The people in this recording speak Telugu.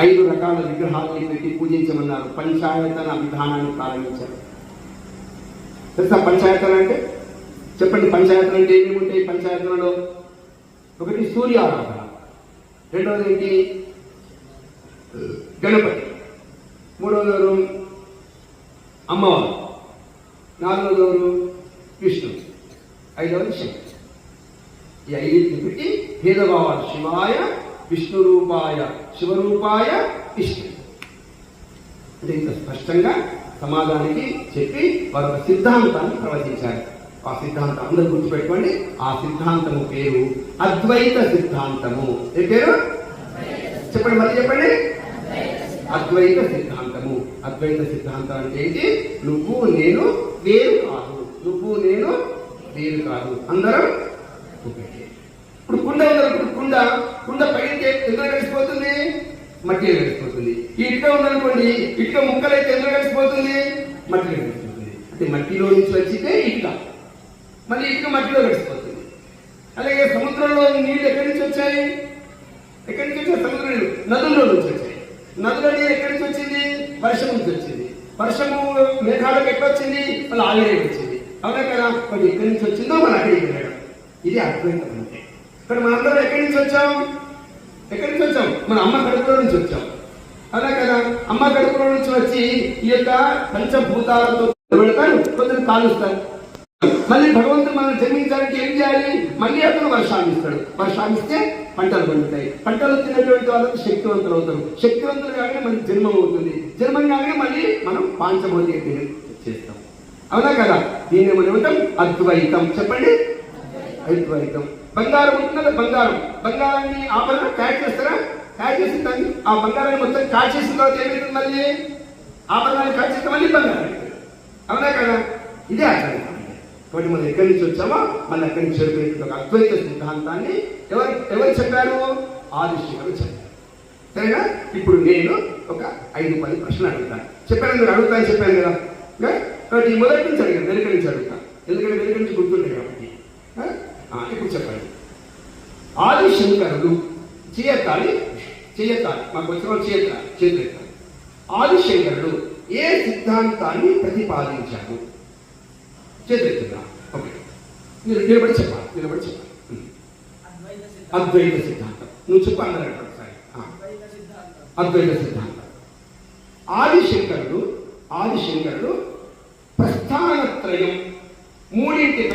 ఐదు రకాల విగ్రహాలని పెట్టి పూజించమన్నారు పంచాయతన విధానాన్ని ప్రారంభించారు. తెలుసా పంచాయతన అంటే? చెప్పండి పంచాయతన అంటే ఏమేమి ఉంటాయి? పంచాయతనలో ఒకటి సూర్య ఆరాధన రెండవది ఏంటి? గణపతి మూడవది ఎవరు? అమ్మవారు నాలుగవది ఎవరు? ఐదవది శక్తి ఈ ఐదు పెట్టి భేదభావాలు శివాయ విష్ణు రూపాయ శివరూపాయ విష్ణు అంటే ఇంత స్పష్టంగా సమాజానికి చెప్పి వారు ఒక సిద్ధాంతాన్ని ప్రవచించారు. ఆ సిద్ధాంతం అందరూ గుర్తుపెట్టుకోండి. ఆ సిద్ధాంతము పేరు అద్వైత సిద్ధాంతము. ఏ పేరు? చెప్పండి మళ్ళీ చెప్పండి. అద్వైత సిద్ధాంతము. అద్వైత సిద్ధాంతం అంటే ఏంటి? నువ్వు నేను వేరు కాదు. నువ్వు నేను వేరు కాదు. అందరం ఒకటే ఇప్పుడు కుండ ఉందా? ఇప్పుడు కుండ. కుండ పైకి ఎందులో కలిసిపోతుంది. మట్టిలో కలిసిపోతుంది. ఈ ఇటుక ఉందనుకోండి ఇటుక ముక్కలైతే ఎందులో కలిసిపోతుంది. మట్టిలో కలిసిపోతుంది. అంటే మట్టిలో నుంచి వచ్చితే ఇటుక. మళ్ళీ ఇటుక మట్టిలో కలిసిపోతుంది. అలాగే సముద్రంలో నీళ్ళు ఎక్కడి నుంచి వచ్చాయి? ఎక్కడి నుంచి వచ్చాయి? సముద్ర నీళ్ళు. నదుల్లో నుంచి వచ్చాయి. నదుల నీరు ఎక్కడి నుంచి వచ్చింది? వర్షం నుంచి వచ్చింది. వర్షము మేఘాలకు ఎక్కడ వచ్చింది? మళ్ళీ ఆవిరి వచ్చింది. అవునా కదా? మరి ఎక్కడి నుంచి వచ్చిందో మన అక్కడికి వెళ్ళడం ఇది అద్వైతం అంటే. ఇక్కడ మనందరం ఎక్కడి నుంచి వచ్చాం? ఎక్కడి నుంచి వచ్చాం? మన అమ్మ కడుపులో నుంచి వచ్చాం. అలా కదా అమ్మ కడుపులో నుంచి వచ్చి ఈ యొక్క పంచభూతాలతో పెడతారు కొంచెం కాలుస్తాను మళ్ళీ భగవంతుడు మనం జన్మించడానికి ఏం చేయాలి? మళ్ళీ అతను వర్షాన్ని ఇస్తాడు. వర్షాన్ని ఇస్తే పంటలు పండుతాయి. పంటలు వచ్చినటువంటి వాళ్ళకి శక్తివంతులు అవుతారు. శక్తివంతులు కాగానే మనకి జన్మం అవుతుంది. జన్మం కాగానే మళ్ళీ మనం పాంచభౌతిక చేస్తాం. అవునా కదా? దీన్ని మనం అద్వైతం. చెప్పండి. అద్వైతం. బంగారం ఉంటున్నది బంగారం. బంగారాన్ని ఆభరణ ప్యాక్ చేస్తారా? ప్యాక్ చేసిన దాన్ని. ఆ బంగారాన్ని మొత్తం కాల్చేసిన తర్వాత ఏమైంది మళ్ళీ? ఆభరణాన్ని కాల్చేస్తే మళ్ళీ బంగారం. అవునా కదా? ఇదే అద్వైతం కాబట్టి మనం ఎక్కడి నుంచి వచ్చామో మనం ఎక్కడి నుంచి చేరుకునేటువంటి ఒక అద్వైత సిద్ధాంతాన్ని ఎవరు ఎవరు చెప్పారు? ఆదిశివుడు చెప్పారు. సరేనా? ఇప్పుడు నేను ఒక ఐదు పది ప్రశ్నలు అడుగుతాను. చెప్పాను మీరు అడుగుతాను చెప్పాను కదా? ఇంకా? కాబట్టి మొదటి నుంచి అడిగాను వెనుక నుంచి అడుగుతాను. ఎందుకంటే వెనుక నుంచి గుర్తుండే కాబట్టి ఆ? ఆ, ఇప్పుడు చెప్పండి ఆది శంకరుడు చేయతాలి. చేయతాలి మాకు వచ్చిన వాళ్ళు చేయత చేతులెత్తాలి ఆది శంకరుడు ఏ సిద్ధాంతాన్ని ప్రతిపాదించాడు? చేతులెత్తున్నా ఓకే. మీరు నిలబడి చెప్పాలి నిలబడి చెప్పాలి. అద్వైత సిద్ధాంతం. నువ్వు చెప్పు అందరూ ఒకసారి. ఆ. అద్వైత సిద్ధాంతం. అద్వైత సిద్ధాంతం. ఆదిశంకరుడు ఆదిశంకరుడు ప్రస్థానత్రయం మూడింటిపై